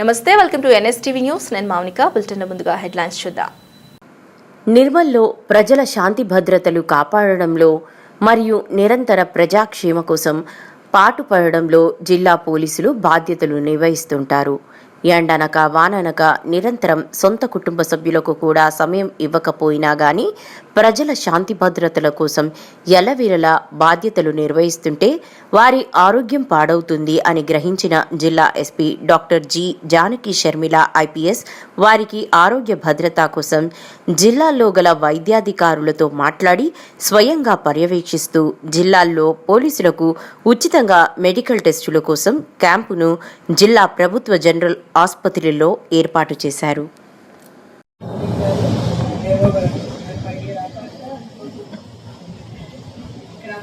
నమస్తే welcome to NSTV news. నేను Mounika. Bulletin ముందుగా హెడ్లైన్స్ చూద్దాం. నిర్మల్లో ప్రజల శాంతి భద్రతలు కాపాడడంలో మరియు నిరంతర ప్రజాక్షేమ కోసం పాటుపడడంలో జిల్లా పోలీసులు బాధ్యతలు నిర్వహిస్తుంటారు. ఎండనక వాననక నిరంతరం సొంత కుటుంబ సభ్యులకు కూడా సమయం ఇవ్వకపోయినా గాని ప్రజల శాంతి భద్రతల కోసం ఎల్లవేళలా బాధ్యతలు నిర్వహిస్తుంటే వారి ఆరోగ్యం పాడవుతుంది అని గ్రహించిన జిల్లా SP doctor G Janaki Sharmila IPS వారికి ఆరోగ్య భద్రత కోసం జిల్లాల్లో గల వైద్యాధికారులతో మాట్లాడి స్వయంగా పర్యవేక్షిస్తూ జిల్లాల్లో పోలీసులకు ఉచితంగా మెడికల్ టెస్టుల కోసం క్యాంపును జిల్లా ప్రభుత్వ జనరల్ ఆసుపత్రిలో ఏర్పాటు చేశారు.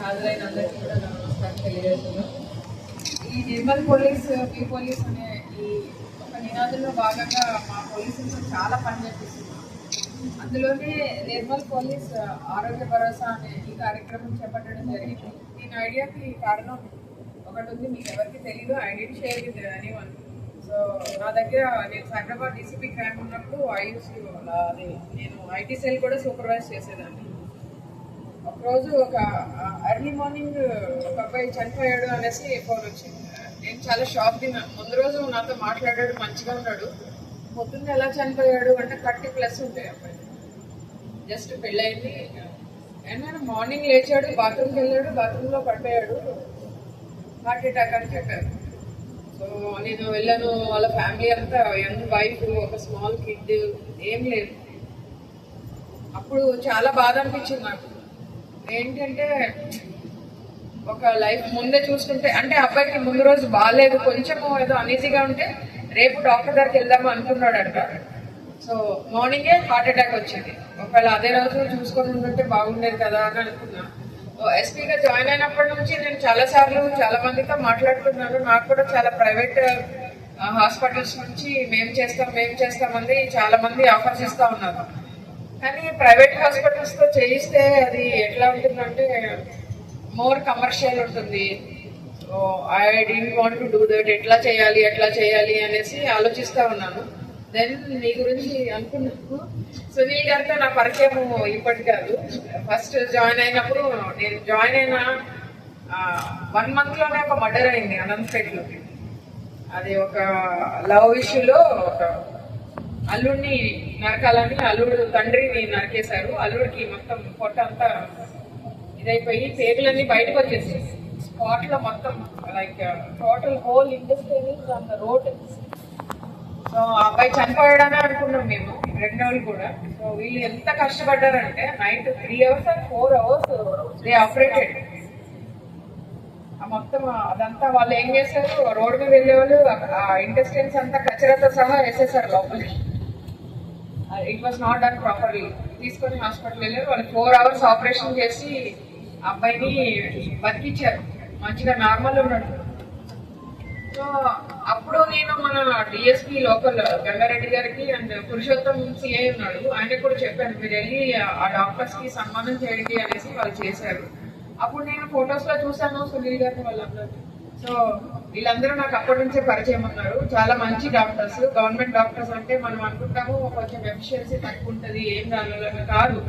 హాజరైన అందరికీ కూడా నమస్కారం తెలియజేస్తున్నాను. ఈ నిర్మల్ పోలీస్ మీ పోలీస్ అనే ఈ ఒక నినాదంలో భాగంగా మా పోలీసులతో చాలా పని చేపిస్తున్నాం అందులోనే నిర్మల్ పోలీస్ ఆరోగ్య భరోసా అనే ఈ కార్యక్రమం చేపట్టడం జరిగింది. దీని ఐడియాకి కారణం ఒకటి ఉంది మీకు ఎవరికి తెలియదు I don't share with anyone. So నా దగ్గర నేను హైదరాబాద్ డీసీపీ క్యాంప్ ఉన్నప్పుడు ఐయూసీ అది నేను ఐటీ సెల్ కూడా సూపర్వైజ్ చేసేదాన్ని. రోజు ఒక ఎర్లీ మార్నింగ్ ఒక అబ్బాయి చనిపోయాడు అనేసి ఫోన్ వచ్చింది. నేను చాలా షాక్ తిన్నాను ముందు రోజు నాతో మాట్లాడాడు మంచిగా ఉన్నాడు. పొద్దున్న ఎలా చనిపోయాడు అంటే థర్టీ ప్లస్ ఉంటాయి అబ్బాయి. జస్ట్ పెళ్ళయింది. అండ్ మార్నింగ్ లేచాడు బాత్రూమ్కి వెళ్ళాడు బాత్రూంలో పడిపోయాడు. హార్ట్ అటాక్ అని చెప్పారు. సో నేను వెళ్ళాను వాళ్ళ ఫ్యామిలీ అంతా యంగ్ వైఫ్ ఒక స్మాల్ కిడ్ ఏం లేదు. అప్పుడు చాలా బాధ అనిపించింది నాకు. ఏంటంటే ఒక లైఫ్ ముందే చూసుకుంటే అంటే అబ్బాయికి ముందు రోజు బాగాలేదు కొంచెం ఏదో అన్ఈజీగా ఉంటే రేపు డాక్టర్ దగ్గరికి వెళ్దాము అనుకున్నాడంట. సో మార్నింగే హార్ట్ అటాక్ వచ్చింది. ఒకవేళ అదే రోజు చూసుకొని ఉంటుంటే బాగుండేది కదా అని అనుకున్నా. ఎస్పీగా జాయిన్ అయినప్పటి నుంచి నేను చాలా సార్లు చాలా మందితో మాట్లాడుతున్నాను. నాకు కూడా చాలా ప్రైవేట్ హాస్పిటల్స్ నుంచి మేము చేస్తాం మేము చేస్తామంది చాలా మంది ఆఫర్స్ ఇస్తా ఉన్నారు. కానీ ప్రైవేట్ హాస్పిటల్స్తో చేయిస్తే అది ఎట్లా మోర్ కమర్షియల్ ఉంటుంది. I didn't want to do that ఎట్లా చేయాలి ఎట్లా చేయాలి అనేసి ఆలోచిస్తూ ఉన్నాను. దెన్ నీ గురించి అనుకున్నాను సునీల్ గారితో నా పరిచయం ఇప్పటి కాదు. ఫస్ట్ జాయిన్ అయినప్పుడు నేను జాయిన్ అయిన వన్ మంత్లోనే ఒక మర్డర్ అయింది అనంతపేటలో. అది ఒక లవ్ ఇష్యూలో ఒక అల్లుడిని నరకాలని అల్లుడు తండ్రిని నరికేశారు. అల్లుడికి మొత్తం పొట్ట అంతా ఇదైపోయి పేగులన్నీ బయటకు వచ్చేసి స్పాట్లో మొత్తం like total whole industries on the road so ఆ అబ్బాయి చనిపోయాడని అనుకున్నాం మేము రెండు రోజులు కూడా. సో వీళ్ళు ఎంత కష్టపడ్డారంటే night three hours and four hours they operated ఆ మొత్తం అదంతా వాళ్ళు ఏం చేశారు? రోడ్ మీద వెళ్ళే వాళ్ళు ఆ ఇంటెస్టెన్స్ అంతా కచరతో సహా వేసేసారు లోపలికి. It was not done properly తీసుకొని హాస్పిటల్ వెళ్ళారు. వాళ్ళు ఫోర్ అవర్స్ ఆపరేషన్ చేసి అబ్బాయిని బతికిచ్చారు. మంచిగా నార్మల్ ఉన్నాడు. సో అప్పుడు నేను మన డిఎస్పీ లోకల్ గంగారెడ్డి గారికి అండ్ పురుషోత్తం సిఐ ఉన్నాడు. ఆయన కూడా చెప్పాను మీరు వెళ్ళి ఆ డాక్టర్స్కి సన్మానం చేయండి అనేసి వాళ్ళు చేశారు. అప్పుడు నేను ఫొటోస్లో చూశాను సునీల్ గారిని వాళ్ళందరూ సో వీళ్ళందరూ నాకు అప్పటి నుంచే పరిచయం ఉన్నారు. చాలా మంచి డాక్టర్స్. గవర్నమెంట్ డాక్టర్స్ అంటే మనం అనుకుంటాము కొంచెం ఎఫిషియన్సీ తక్కువ ఉంటుంది ఏం కాదు కాదు.